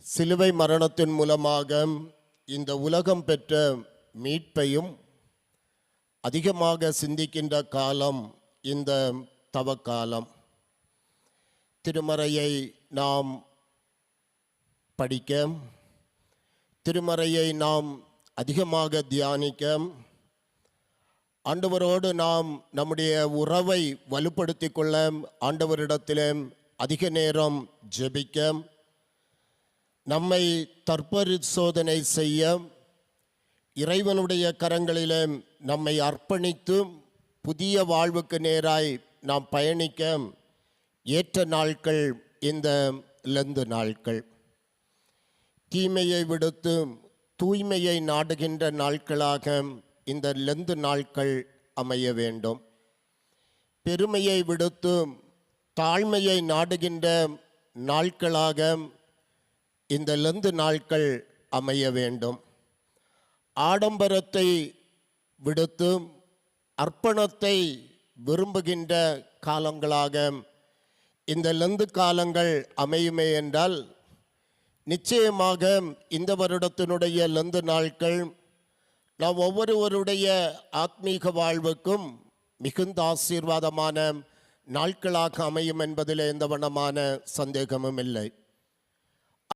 சிலுவை மரணத்தின் மூலமாக இந்த உலகம் பெற்ற மீட்பையும் அதிகமாக சிந்திக்கின்ற காலம் இந்த தவக்காலம். திருமறையை நாம் படிக்க திருமறையை நாம் அதிகமாக தியானிக்க ஆண்டவரோடு நாம் நம்முடைய உறவை வலுப்படுத்திக் கொள்ள ஆண்டவரிடத்திலே அதிக நேரம் ஜெபிக்க நம்மை தற்பரிசோதனை செய்ய இறைவனுடைய கரங்களிலே நம்மை அர்ப்பணித்து புதிய வாழ்வுக்கு நேராய் நாம் பயணிக்க ஏற்ற நாட்கள் இந்த லெந்து நாட்கள். தீமையை விடுத்து தூய்மையை நாடுகின்ற நாட்களாக இந்த லெந்து நாட்கள் அமைய வேண்டும். பெருமையை விடுத்து தாழ்மையை நாடுகின்ற நாட்களாக இந்த லந்து நாட்கள் அமைய வேண்டும். ஆடம்பரத்தை விடுத்து அர்ப்பணத்தை விரும்புகின்ற காலங்களாக இந்த லந்து காலங்கள் அமையுமே என்றால் நிச்சயமாக இந்த வருடத்தினுடைய லந்து நாட்கள் நாம் ஒவ்வொருவருடைய ஆத்மீக வாழ்வுக்கும் மிகுந்த ஆசீர்வாதமான நாட்களாக அமையும் என்பதில் எந்த வண்ணமான சந்தேகமும் இல்லை.